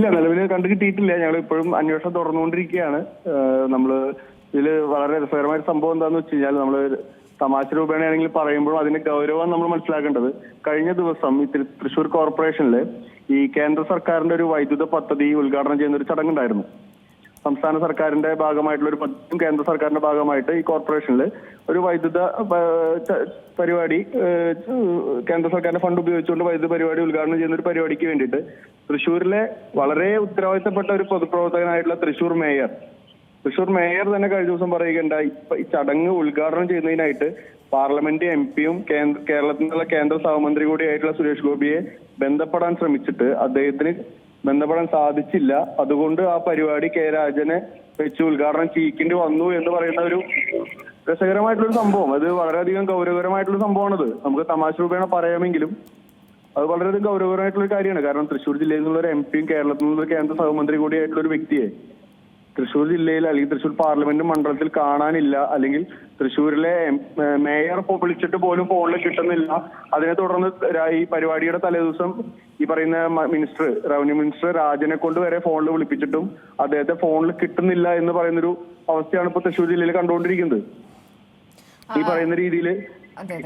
ഇല്ല നിലവിൽ കണ്ടു കിട്ടിയിട്ടില്ല ഞങ്ങൾ ഇപ്പോഴും അന്വേഷണം തുടർന്നുകൊണ്ടിരിക്കുകയാണ്. നമ്മൾ ഇതിൽ വളരെ രസകരമായ സംഭവം എന്താണെന്ന് വെച്ച് കഴിഞ്ഞാൽ നമ്മൾ തമാശ രൂപേണയാണെങ്കിൽ പറയുമ്പോഴും അതിന്റെ ഗൗരവം നമ്മൾ മനസ്സിലാക്കേണ്ടത് കഴിഞ്ഞ ദിവസം ഈ തൃശൂർ തൃശ്ശൂർ കോർപ്പറേഷനിൽ ഈ കേന്ദ്ര സർക്കാരിന്റെ ഒരു വൈദ്യുത പദ്ധതി ഉദ്ഘാടനം ചെയ്യുന്ന ഒരു ചടങ്ങുണ്ടായിരുന്നു സംസ്ഥാന സർക്കാരിന്റെ ഭാഗമായിട്ടുള്ള ഒരു പദ്ധതിയും കേന്ദ്ര സർക്കാരിന്റെ ഭാഗമായിട്ട് ഈ കോർപ്പറേഷനിൽ ഒരു വൈദ്യുത പരിപാടി കേന്ദ്ര സർക്കാരിന്റെ ഫണ്ട് ഉപയോഗിച്ചുകൊണ്ട് വൈദ്യുത പരിപാടി ഉദ്ഘാടനം ചെയ്യുന്ന ഒരു പരിപാടിക്ക് വേണ്ടിയിട്ട് തൃശ്ശൂരിലെ വളരെ ഉത്തരവാദിത്തപ്പെട്ട ഒരു പൊതുപ്രവർത്തകനായിട്ടുള്ള തൃശ്ശൂർ മേയർ തൃശ്ശൂർ മേയർ തന്നെ കഴിഞ്ഞ ദിവസം പറയുകയുണ്ടായി ഈ ചടങ്ങ് ഉദ്ഘാടനം ചെയ്യുന്നതിനായിട്ട് പാർലമെന്റ് എം പിയും കേരളത്തിൽ നിന്നുള്ള കേന്ദ്ര സഹമന്ത്രി കൂടിയായിട്ടുള്ള സുരേഷ് ഗോപിയെ ബന്ധപ്പെടാൻ ശ്രമിച്ചിട്ട് അദ്ദേഹത്തിന് ബന്ധപ്പെടാൻ സാധിച്ചില്ല. അതുകൊണ്ട് ആ പരിപാടി കെ രാജനെ വെച്ച് ഉദ്ഘാടനം ചെയ്യിക്കേണ്ടി വന്നു എന്ന് പറയുന്ന ഒരു രസകരമായിട്ടുള്ള സംഭവം. അത് വളരെയധികം ഗൗരവകരമായിട്ടുള്ള സംഭവമാണത്. നമുക്ക് തമാശ രൂപേണ പറയാമെങ്കിലും അത് വളരെയധികം ഗൗരവകരമായിട്ടുള്ള കാര്യമാണ്. കാരണം തൃശ്ശൂർ ജില്ലയിൽ നിന്നുള്ള ഒരു എം പിയും കേരളത്തിൽ നിന്നുള്ള കേന്ദ്ര സഹമന്ത്രി കൂടിയായിട്ടുള്ള ഒരു വ്യക്തിയെ തൃശ്ശൂർ ജില്ലയിൽ അല്ലെങ്കിൽ തൃശ്ശൂർ പാർലമെന്റ് മണ്ഡലത്തിൽ കാണാനില്ല. അല്ലെങ്കിൽ തൃശ്ശൂരിലെ മേയർ വിളിച്ചിട്ട് പോലും ഫോണിൽ കിട്ടുന്നില്ല. അതിനെ തുടർന്ന് ഈ പരിപാടിയുടെ തലേദിവസം ഈ പറയുന്ന മിനിസ്റ്റർ റവന്യൂ മിനിസ്റ്റർ രാജനെ കൊണ്ട് വരെ ഫോണിൽ വിളിപ്പിച്ചിട്ടും അദ്ദേഹത്തെ ഫോണിൽ കിട്ടുന്നില്ല എന്ന് പറയുന്നൊരു അവസ്ഥയാണ് ഇപ്പൊ തൃശ്ശൂർ ജില്ലയിൽ കണ്ടുകൊണ്ടിരിക്കുന്നത്. ഈ പറയുന്ന രീതിയിൽ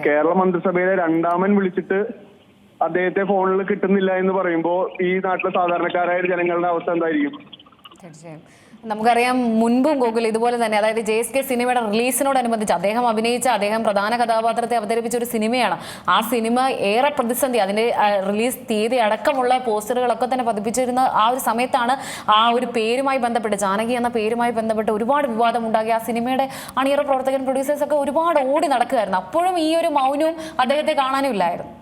കേരള മന്ത്രിസഭയിലെ രണ്ടാമൻ വിളിച്ചിട്ട് അദ്ദേഹത്തെ ഫോണിൽ കിട്ടുന്നില്ല എന്ന് പറയുമ്പോൾ ഈ നാട്ടിലെ സാധാരണക്കാരായ ജനങ്ങളുടെ അവസ്ഥ എന്തായിരിക്കും? തീർച്ചയായും. നമുക്കറിയാം മുൻപും ഗൂഗിൾ ഇതുപോലെ തന്നെ അതായത് ജെ എസ് കെ സിനിമയുടെ റിലീസിനോടനുബന്ധിച്ച് അദ്ദേഹം അഭിനയിച്ച അദ്ദേഹം പ്രധാന കഥാപാത്രത്തെ അവതരിപ്പിച്ച ഒരു സിനിമയാണ്. ആ സിനിമ ഏറെ പ്രതിസന്ധി അതിന്റെ റിലീസ് തീയതി അടക്കമുള്ള പോസ്റ്ററുകളൊക്കെ തന്നെ പതിപ്പിച്ചിരുന്ന ആ ഒരു സമയത്താണ് ആ ഒരു പേരുമായി ബന്ധപ്പെട്ട് ജാനകി എന്ന പേരുമായി ബന്ധപ്പെട്ട് ഒരുപാട് വിവാദം ഉണ്ടാകി ആ സിനിമയുടെ അണിയറ പ്രവർത്തകൻ പ്രൊഡ്യൂസേഴ്സ് ഒക്കെ ഒരുപാട് ഓടി നടക്കുകയായിരുന്നു. അപ്പോഴും ഈ ഒരു മൗനവും അദ്ദേഹത്തെ കാണാനും ഇല്ലായിരുന്നു.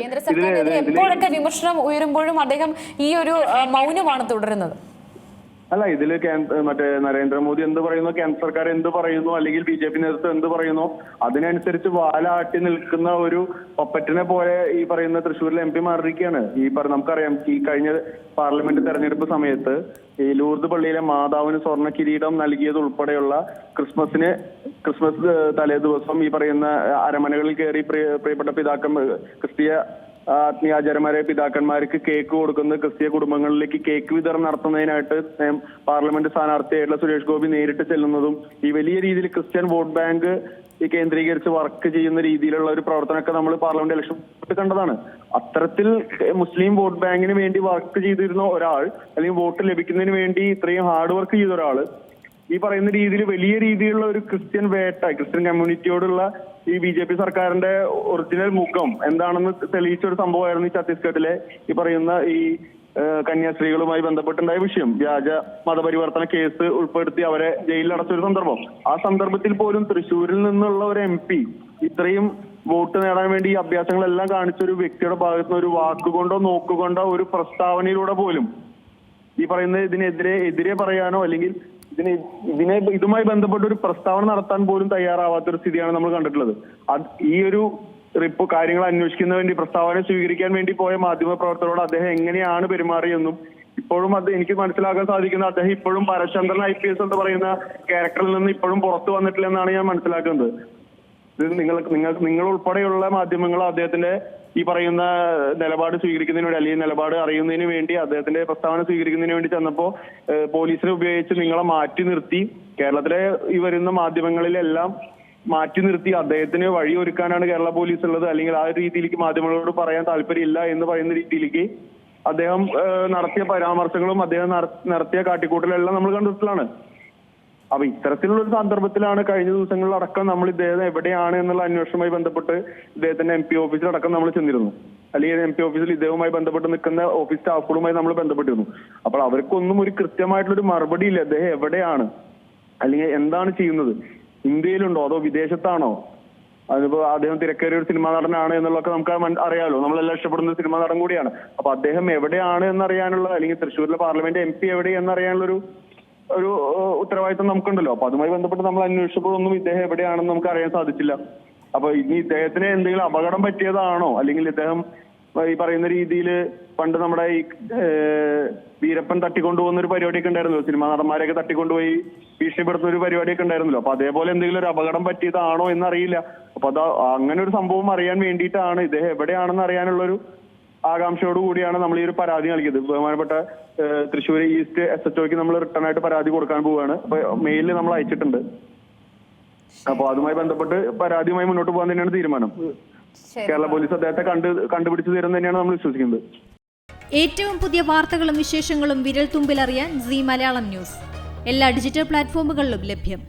കേന്ദ്ര സർക്കാരിനെതിരെ എപ്പോഴൊക്കെ വിമർശനം ഉയരുമ്പോഴും അദ്ദേഹം ഈ ഒരു മൗനമാണ് തുടരുന്നത്? അല്ല ഇതിൽ മറ്റേ നരേന്ദ്രമോദി എന്ത് പറയുന്നു കേന്ദ്ര സർക്കാർ എന്ത് പറയുന്നു അല്ലെങ്കിൽ ബി ജെ പി നേതൃത്വം എന്ത് പറയുന്നു അതിനനുസരിച്ച് വാലാട്ടി നിൽക്കുന്ന ഒരു പപ്പറ്റിനെ പോലെ ഈ പറയുന്ന തൃശ്ശൂരിലെ എം പി മാറിയിരിക്കുകയാണ്. ഈ പറ നമുക്കറിയാം ഈ കഴിഞ്ഞ പാർലമെന്റ് തെരഞ്ഞെടുപ്പ് സമയത്ത് ഈ ലൂർദ് പള്ളിയിലെ മാതാവിന് സ്വർണ കിരീടം നൽകിയത് ഉൾപ്പെടെയുള്ള ക്രിസ്മസിന് ക്രിസ്മസ് തലേ ദിവസം ഈ പറയുന്ന അരമനകളിൽ കയറി പ്രിയ- പ്രിയപ്പെട്ട പിതാക്കം ക്രിസ്തീയ ആത്മീയാചാര്യന്മാരെ പിതാക്കന്മാർക്ക് കേക്ക് കൊടുക്കുന്ന ക്രിസ്തീയ കുടുംബങ്ങളിലേക്ക് കേക്ക് വിതരണം നടത്തുന്നതിനായിട്ട് പാർലമെന്റ് സ്ഥാനാർത്ഥിയായിട്ടുള്ള സുരേഷ് ഗോപി നേരിട്ട് ചെല്ലുന്നതും ഈ വലിയ രീതിയിൽ ക്രിസ്ത്യൻ വോട്ട് ബാങ്ക് ഈ കേന്ദ്രീകരിച്ച് വർക്ക് ചെയ്യുന്ന രീതിയിലുള്ള ഒരു പ്രവർത്തനമൊക്കെ നമ്മൾ പാർലമെന്റ് ഇലക്ഷൻ കണ്ടതാണ്. അത്തരത്തിൽ മുസ്ലിം വോട്ട് ബാങ്കിന് വേണ്ടി വർക്ക് ചെയ്തിരുന്ന ഒരാൾ അല്ലെങ്കിൽ വോട്ട് ലഭിക്കുന്നതിന് വേണ്ടി ഇത്രയും ഹാർഡ് വർക്ക് ചെയ്ത ഒരാൾ ഈ പറയുന്ന രീതിയിൽ വലിയ രീതിയിലുള്ള ഒരു ക്രിസ്ത്യൻ വേട്ട ക്രിസ്ത്യൻ കമ്മ്യൂണിറ്റിയോടുള്ള ഈ ബി ജെ പി സർക്കാരിന്റെ ഒറിജിനൽ മുഖം എന്താണെന്ന് തെളിയിച്ച ഒരു സംഭവമായിരുന്നു ഈ ഛത്തീസ്ഗഡിലെ ഈ പറയുന്ന ഈ കന്യാസ്ത്രീകളുമായി ബന്ധപ്പെട്ടുണ്ടായ വിഷയം. വ്യാജ മതപരിവർത്തന കേസ് ഉൾപ്പെടുത്തി അവരെ ജയിലിൽ അടച്ച ഒരു സന്ദർഭം. ആ സന്ദർഭത്തിൽ പോലും തൃശ്ശൂരിൽ നിന്നുള്ള ഒരു എം പി ഇത്രയും വോട്ട് നേടാൻ വേണ്ടി ഈ അഭ്യാസങ്ങളെല്ലാം കാണിച്ച ഒരു വ്യക്തിയുടെ ഭാഗത്ത് നിന്ന് ഒരു വാക്കുകൊണ്ടോ നോക്കുകൊണ്ടോ ഒരു പ്രസ്താവനയിലൂടെ പോലും ഈ പറയുന്ന ഇതിനെതിരെ എതിരെ പറയാനോ അല്ലെങ്കിൽ ഇതിനെ ഇതിനെ ഇതുമായി ബന്ധപ്പെട്ട ഒരു പ്രസ്താവന നടത്താൻ പോലും തയ്യാറാവാത്ത ഒരു സ്ഥിതിയാണ് നമ്മൾ കണ്ടിട്ടുള്ളത്. ഈ ഒരു റിപ്പോ കാര്യങ്ങൾ അന്വേഷിക്കുന്നതിന് വേണ്ടി പ്രസ്താവന സ്വീകരിക്കാൻ വേണ്ടി പോയ മാധ്യമ പ്രവർത്തകരോട് അദ്ദേഹം എങ്ങനെയാണ് പെരുമാറിയെന്നും ഇപ്പോഴും അത് എനിക്ക് മനസ്സിലാക്കാൻ സാധിക്കുന്നത് അദ്ദേഹം ഇപ്പോഴും പരശങ്കരൻ ഐ പി എസ് എന്ന് പറയുന്ന ക്യാരക്ടറിൽ നിന്ന് ഇപ്പോഴും പുറത്തു വന്നിട്ടില്ല എന്നാണ് ഞാൻ മനസ്സിലാക്കുന്നത്. ഇത് നിങ്ങൾ നിങ്ങൾ നിങ്ങൾ ഉൾപ്പെടെയുള്ള മാധ്യമങ്ങൾ അദ്ദേഹത്തിന്റെ ഈ പറയുന്ന നിലപാട് സ്വീകരിക്കുന്നതിന് വേണ്ടി അല്ലെങ്കിൽ നിലപാട് അറിയുന്നതിന് വേണ്ടി അദ്ദേഹത്തിന്റെ പ്രസ്താവന സ്വീകരിക്കുന്നതിന് വേണ്ടി ചെന്നപ്പോ പോലീസിനെ ഉപയോഗിച്ച് നിങ്ങളെ മാറ്റി നിർത്തി കേരളത്തിലെ ഈ വരുന്ന മാധ്യമങ്ങളിലെല്ലാം മാറ്റി നിർത്തി അദ്ദേഹത്തിന് വഴിയൊരുക്കാനാണ് കേരള പോലീസ് ഉള്ളത് അല്ലെങ്കിൽ ആ ഒരു രീതിയിലേക്ക് മാധ്യമങ്ങളോട് പറയാൻ താല്പര്യമില്ല എന്ന് പറയുന്ന രീതിയിലേക്ക് അദ്ദേഹം നടത്തിയ പരാമർശങ്ങളും അദ്ദേഹം നടത്തിയ കാട്ടിക്കൂട്ടലെല്ലാം നമ്മൾ കണ്ടിട്ടുള്ളതാണ് അപ്പൊ ഇത്തരത്തിലുള്ള ഒരു സന്ദർഭത്തിലാണ് കഴിഞ്ഞ ദിവസങ്ങളിൽ അടക്കം നമ്മൾ ഇദ്ദേഹം എവിടെയാണ് എന്നുള്ള അന്വേഷണവുമായി ബന്ധപ്പെട്ട് ഇദ്ദേഹത്തിന്റെ എം പി ഓഫീസിലടക്കം നമ്മൾ ചെന്നിരുന്നു. അല്ലെങ്കിൽ എം പി ഓഫീസിൽ ഇദ്ദേഹവുമായി ബന്ധപ്പെട്ട് നിൽക്കുന്ന ഓഫീസ് സ്റ്റാഫുകളുമായി നമ്മൾ ബന്ധപ്പെട്ടിരുന്നു. അപ്പോൾ അവർക്കൊന്നും ഒരു കൃത്യമായിട്ടുള്ള ഒരു മറുപടി ഇല്ല. അദ്ദേഹം എവിടെയാണ്? അല്ലെങ്കിൽ എന്താണ് ചെയ്യുന്നത്? ഇന്ത്യയിലുണ്ടോ? അതോ വിദേശത്താണോ? അതിപ്പോ അദ്ദേഹം തിരക്കേറിയ ഒരു സിനിമാ നടനാണ് എന്നുള്ളതൊക്കെ നമുക്ക് അറിയാലോ. നമ്മളെല്ലാം ഇഷ്ടപ്പെടുന്ന സിനിമാ നടൻ കൂടിയാണ്. അപ്പൊ അദ്ദേഹം എവിടെയാണ് എന്നറിയാനുള്ള അല്ലെങ്കിൽ തൃശ്ശൂരിലെ പാർലമെന്റ് എം പി എവിടെ എന്നറിയാനുള്ള ഒരു ഒരു ഉത്തരവാദിത്വം നമുക്കുണ്ടല്ലോ. അപ്പൊ അതുമായി ബന്ധപ്പെട്ട് നമ്മൾ അന്വേഷിച്ചപ്പോഴൊന്നും ഇദ്ദേഹം എവിടെയാണെന്ന് നമുക്ക് അറിയാൻ സാധിച്ചില്ല. അപ്പൊ ഇനി ഇദ്ദേഹത്തിന് എന്തെങ്കിലും അപകടം പറ്റിയതാണോ? അല്ലെങ്കിൽ ഇദ്ദേഹം ഈ പറയുന്ന രീതിയിൽ പണ്ട് നമ്മുടെ ഈ വീരപ്പൻ തട്ടിക്കൊണ്ടുപോകുന്ന ഒരു പരിപാടിയൊക്കെ ഉണ്ടായിരുന്നല്ലോ. സിനിമാ നടന്മാരെയൊക്കെ തട്ടിക്കൊണ്ടുപോയി ഭീഷണിപ്പെടുത്തുന്ന ഒരു പരിപാടിയൊക്കെ ഉണ്ടായിരുന്നല്ലോ. അപ്പൊ അതേപോലെ എന്തെങ്കിലും ഒരു അപകടം പറ്റിയതാണോ എന്നറിയില്ല. അപ്പൊ അത് അങ്ങനെ ഒരു സംഭവം അറിയാൻ വേണ്ടിയിട്ടാണ് ഇദ്ദേഹം എവിടെയാണെന്ന് അറിയാനുള്ള ഒരു ആകാംക്ഷയോട് കൂടിയാണ് നമ്മൾ ഈ ഒരു പരാതി നൽകിയത്. ബഹുമാനപ്പെട്ട തൃശ്ശൂർ ഈസ്റ്റ് എസ് എച്ച് ഒക്ക് നമ്മൾ റിട്ടേൺ ആയിട്ട് പരാതി കൊടുക്കാൻ പോവുകയാണ്. അപ്പൊ മെയിലിൽ നമ്മൾ അയച്ചിട്ടുണ്ട്. അപ്പൊ അതുമായി ബന്ധപ്പെട്ട് പരാതിയുമായി മുന്നോട്ട് പോകാൻ തന്നെയാണ് തീരുമാനം. കേരള പോലീസ് അദ്ദേഹത്തെ കണ്ട് കണ്ടുപിടിച്ചു തരും തന്നെയാണ് നമ്മൾ വിശ്വസിക്കുന്നത്. ഏറ്റവും പുതിയ വാർത്തകളും വിശേഷങ്ങളും വിരൽ തുമ്പിലറിയാൻ സി മലയാളം ന്യൂസ്. എല്ലാ ഡിജിറ്റൽ പ്ലാറ്റ്ഫോമുകളിലും ലഭ്യം.